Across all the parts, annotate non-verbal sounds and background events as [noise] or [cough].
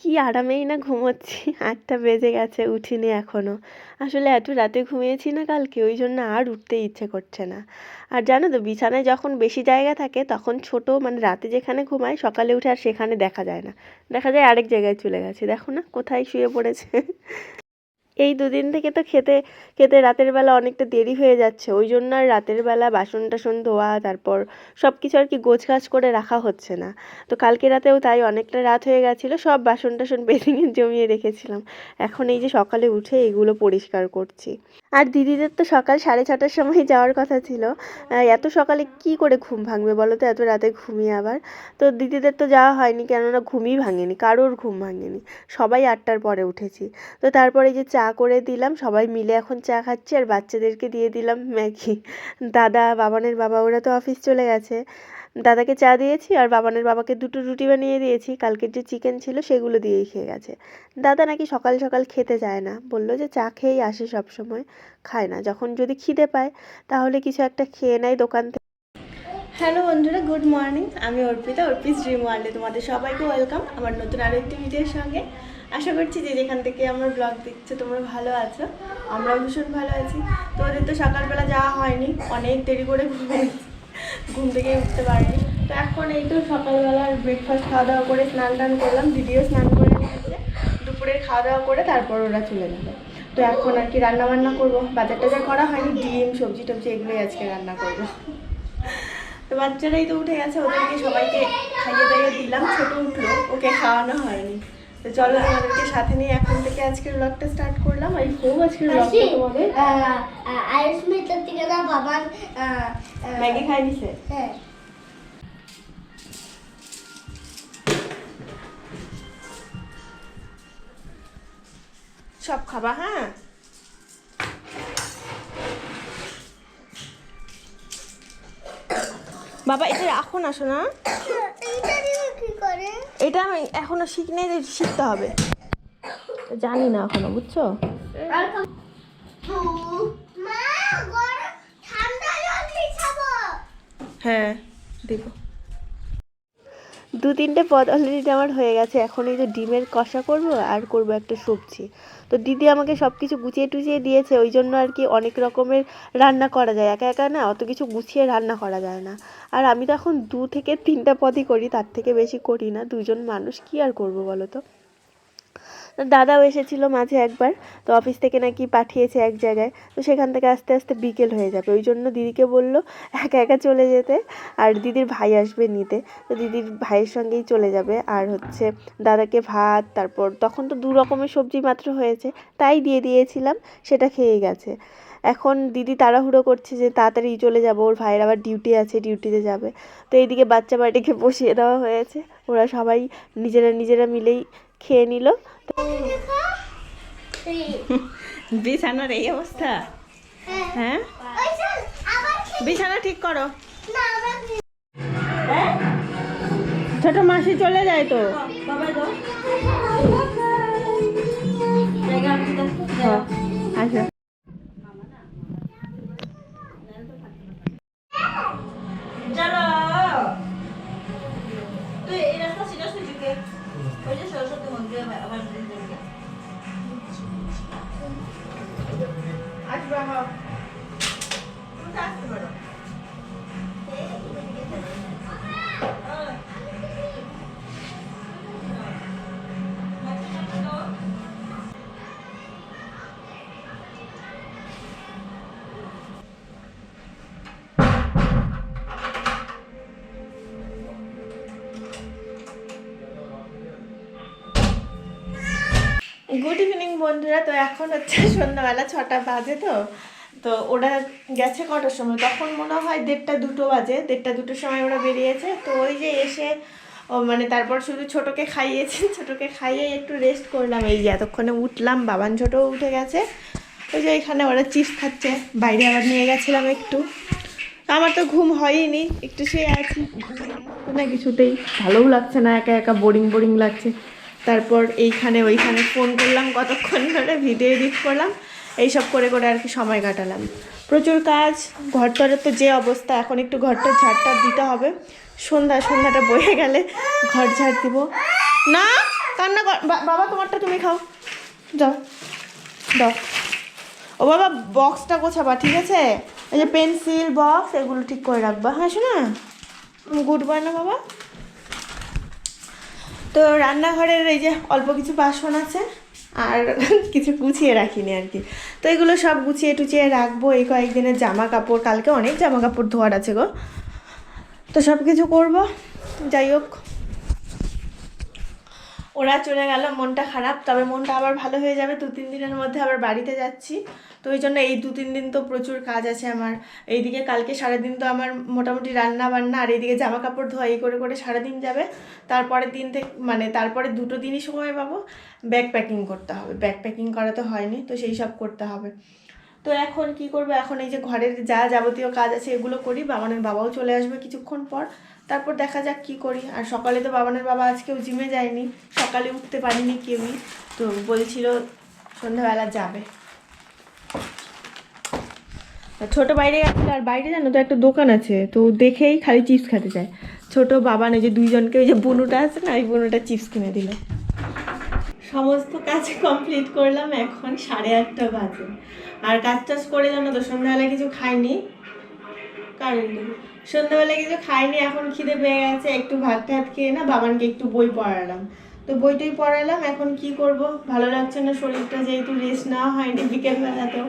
কি আরামেই না ঘুমোচ্ছি। আটটা বেজে গেছে, উঠিনি এখনও আসলে এত রাতে ঘুমিয়েছি না কালকে, ওই জন্য আর উঠতে ইচ্ছে করছে না। আর জানো তো, বিছানায় যখন বেশি জায়গা থাকে, তখন ছোট মানে রাতে যেখানে ঘুমায় সকালে উঠে আর সেখানে দেখা যায় না। দেখা যায় আরেক জায়গায় চলে গেছে। দেখো না, কোথায় শুয়ে পড়েছে। এই দুদিন থেকে তো খেতে খেতে রাতের বেলা অনেকটা দেরি হয়ে যাচ্ছে। ওই জন্য আর রাতের বেলা বাসন টাসন ধোয়া, তারপর সব কিছু আর কি গোছ গাছ করে রাখা হচ্ছে না। তো কালকে রাতেও তাই অনেকটা রাত হয়ে গেছিল, সব বাসন টাসন বেরিয়ে জমিয়ে রেখেছিলাম। এখন এই যে সকালে উঠে এগুলো পরিষ্কার করছি। আর দিদিদের তো সকাল সাড়ে ছটার সময় যাওয়ার কথা ছিল। এত সকালে কি করে ঘুম ভাঙবে বলো তো? এত রাতে ঘুমিয়ে আবার। তো দিদিদের তো যাওয়া হয়নি, কেননা ঘুমই ভাঙেনি, কারোর ঘুম ভাঙেনি। সবাই আটটার পরে উঠেছি। তো তারপরে যে চা করে দিলাম, সবাই মিলে এখন চা খাচ্ছি আর বাচ্চাদেরকে দিয়ে দিলাম ম্যাগি। দাদা, বাবানের বাবা, ওরা তো অফিস চলে গেছে। দাদাকে চা দিয়েছি আর বাবানের বাবাকে দুটো রুটি বানিয়ে দিয়েছি। কালকের যে চিকেন ছিল সেগুলো দিয়েই খেয়ে গেছে। দাদা নাকি সকাল সকাল খেতে যায় না। বলল যে চা খেয়েই আসে সব সময় খায় না। যখন যদি খিদে পায়, তাহলে কিছু একটা খেয়ে নেয় দোকান থেকে। হ্যালো বন্ধুরা, গুড মর্নিং। আমি অর্পিতা অর্পিস ড্রিম ওয়ার্ল্ডে তোমাদের সবাইকে ওয়েলকাম আমার নতুন আরও একটি ভিডিওর সঙ্গে। আশা করছি যে যেখান থেকে আমার ব্লগ দেখছ, তোমরা ভালো আছো। আমরাও ভীষণ ভালো আছি। তো ওদের তো সকালবেলা যাওয়া হয়নি, অনেক দেরি করে ঘুমিয়েছি। ঘুম থেকে উঠতে পারিনি। তো এখন এই তো সকালবেলা ব্রেকফাস্ট খাওয়া দাওয়া করে স্নান টান করলাম, দিদিও স্নান করে নিয়েছে। দুপুরে খাওয়া দাওয়া করে তারপর ওরা চলে যাবে। তো এখন আর কি রান্না বান্না করব। বাজার টাজার করা হয়নি, ডিম, সবজি টবজি এগুলোই আজকে রান্না করব। তো বাচ্চারাই তো উঠে গেছে, ওদেরকে সবাইকে খাইয়ে দাইয়ে দিলাম। ছোট উঠল, ওকে খাওয়ানো হয়নি। তো চলো আমাদেরকে সাথে নিয়ে এখন থেকে আজকের ব্লগটা স্টার্ট করলাম। এই খুব আজকের ব্লগটা তোমাদের থেকে না আহ, ম্যাগি খাই নিছে? হ্যাঁ। সব খাবা হ্যাঁ? বাবা এটা রাখো না শোনা এটা আমি এখনও শিখিনি শিখতে হবে। জানি না এখনও বুঝছ? হ্যাঁ দিব। দু তিনটে পদ অলরেডি আমার হয়ে গেছে। এখন এই যে ডিমের কষা করব আর করব একটা সবজি। তো দিদি আমাকে সব কিছু গুছিয়ে টুচিয়ে দিয়েছে, ওই জন্য আর কি অনেক রকমের রান্না করা যায়। একা একা না, অত কিছু গুছিয়ে রান্না করা যায় না। আর আমি তো এখন দু থেকে তিনটা পদই করি, তার থেকে বেশি করি না। দুজন মানুষ কি আর করব বলো তো? দাদাও এসেছিল মাঝে একবার, তো অফিস থেকে নাকি পাঠিয়েছে এক জায়গায়, তো সেখান থেকে আস্তে আস্তে বিকেল হয়ে যাবে। ওই জন্য দিদিকে বলল একা একা চলে যেতে আর দিদির ভাই আসবে নিতে। তো দিদির ভাইয়ের সঙ্গেই চলে যাবে আর হচ্ছে দাদাকে ভাত, তারপর তখন তো দু রকমের সবজি মাত্র হয়েছে, তাই দিয়ে দিয়েছিলাম, সেটা খেয়ে গেছে। এখন দিদি তাড়াহুড়ো করছে যে তাড়াতাড়ি চলে যাব, ওর ভাইয়ের আবার ডিউটি আছে ডিউটিতে যাবে। তো এইদিকে বাচ্চা বাড়িটিকে বসিয়ে দেওয়া হয়েছে, ওরা সবাই নিজেরা নিজেরা মিলেই খেয়ে নিল। [laughs] বিছানার এই অবস্থা? হ্যাঁ? বিছানা ঠিক করো। না, ছোট মাসি চলে যায় তো? আচ্ছা গুড ইভিনিং বন্ধুরা। তো এখন হচ্ছে সন্ধ্যাবেলা ছটা বাজে তো। তো ওরা গেছে কটার সময়? তখন মনে হয় দেড়টা দুটো বাজে। দেড়টা দুটোর সময় ওরা বেরিয়েছে। তো ওই যে এসে, ও মানে তারপর শুধু ছোটোকে খাইয়েছি। [laughs] ছোটোকে খাইয়ে একটু রেস্ট করলাম। এই যে এতক্ষণে উঠলাম, বাবান ছোটও উঠে গেছে। ওই যে এখানে ওরা চিপস খাচ্ছে। বাইরে আবার নিয়ে গেছিলাম একটু। আমার তো ঘুম হয়নি একটু শুয়ে আছি। না, কিছুতেই ভালোও লাগছে না। একা একা বোরিং বোরিং লাগছে। তারপর এইখানে, ওইখানে ফোন করলাম কতক্ষণ ধরে ভিডিও এডিট করলাম। এইসব করে করে আর কি সময় কাটালাম। প্রচুর কাজ ঘরটরের তো যে অবস্থা, এখন একটু ঘরটার ঝাড়টা দিতে হবে। সন্ধ্যা, সন্ধ্যাটা বয়ে গেলে ঘর ঝাড় দিব। না, কান্না বাবা তোমারটা তুমি খাও। যাও, দাও। ও বাবা বক্সটা গোছাবা, ঠিক আছে? এই যে পেন্সিল বক্স এগুলো ঠিক করে রাখবা। হ্যাঁ শোনা? গুড বয় না বাবা? তো রান্নাঘরের এই যে অল্প কিছু বাসন আছে আর [laughs] কিছু গুছিয়ে রাখিনি আর কি। তো এগুলো সব গুছিয়ে টুচিয়ে রাখব, এই কয়েকদিনের জামা কাপড় কালকে অনেক জামা কাপড় ধোয়ার আছে গো। তো সব কিছু করব, যাই হোক। ওরা চলে গেল, মনটা খারাপ, তবে মনটা আবার ভালো হয়ে যাবে দু তিন দিনের মধ্যে আবার বাড়িতে যাচ্ছি। তো ওই জন্য এই দু তিন দিন তো প্রচুর কাজ আছে আমার। এইদিকে কালকে সারাদিন তো আমার মোটামুটি রান্না বান্না আর এইদিকে জামা কাপড় ধোয়া এই করে করে সারাদিন যাবে। তারপরের দিন থেকে মানে তারপরে দুটো দিনই সময় পাবো। ব্যাগ প্যাকিং করতে হবে। ব্যাগ প্যাকিং করা তো হয়নি, তো সেই সব করতে হবে। তো এখন কি করব? এখন এই যে ঘরের যা যাবতীয় কাজ আছে এগুলো করি। বাবানের বাবাও চলে আসবে কিছুক্ষণ পর। তারপর দেখা যাক কি করি। আর সকালে তো বাবানের বাবা আজকেও জিমে যায়নি। সকালে উঠতে পারিনি কেউই। তো বলছিল সন্ধ্যাবেলা যাবে। ছোট বাইরে গেছিল, আর বাইরে জানো তো একটা দোকান আছে, তো দেখেই খালি চিপস খেতে চায়। ছোট বাবা না যে দুইজনকে, ওই যে বনুটা আছে না, ওই বনুটা চিপস কিনে দিল। সমস্ত কাজ কমপ্লিট করলাম এখন সাড়ে আটটা বাজে। আর কাজ টাজ করে জানো তো সন্ধ্যাবেলা কিছু খাইনি। কারণ সন্ধ্যাবেলা কিছু খাইনি, এখন খিদে পেয়ে গেছে, একটু ভাত টাত খেয়ে না বাবানকে একটু বই পড়ালাম। তো বইটই পড়ালাম, এখন কি করব? ভালো লাগছে না, শরীরটা যেহেতু রেস্ট নেওয়া হয়নি বিকেলবেলা তো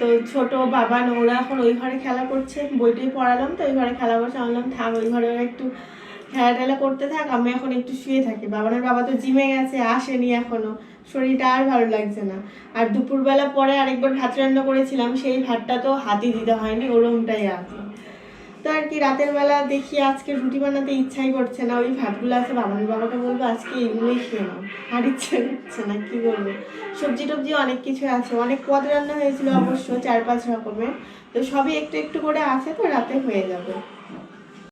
তো ছোট বাবা নোংরা এখন ওই ঘরে খেলা করছে। বইটি পড়ালাম, তো ওই ঘরে খেলা করছে। আনলাম থাক, ওই ঘরে ওরা একটু খেলা টেলা করতে থাক, আমি এখন একটু শুয়ে থাকি। বাবানের বাবা তো জিমে গেছে, আসেনি এখনও শরীরটা আর ভালো লাগছে না। আর দুপুরবেলা পরে আরেকবার ভাত রান্না করেছিলাম, সেই ভাতটা তো হাতই দিতে হয়নি, ওরমটাই আছে। তো আর কি রাতের বেলা দেখি আজকে রুটি বানাতে ইচ্ছাই করছে না। ওই ভাতগুলো আছে, বাবার বাবাকে বলব আজকে এগুলোই খেয়ে নাও। আর ইচ্ছে করছে না, কী বলব? সবজি টবজি অনেক কিছু আছে, অনেক পদ রান্না হয়েছিল অবশ্য, চার পাঁচ রকমের। তো সবই একটু একটু করে আছে, তো রাতে হয়ে যাবে।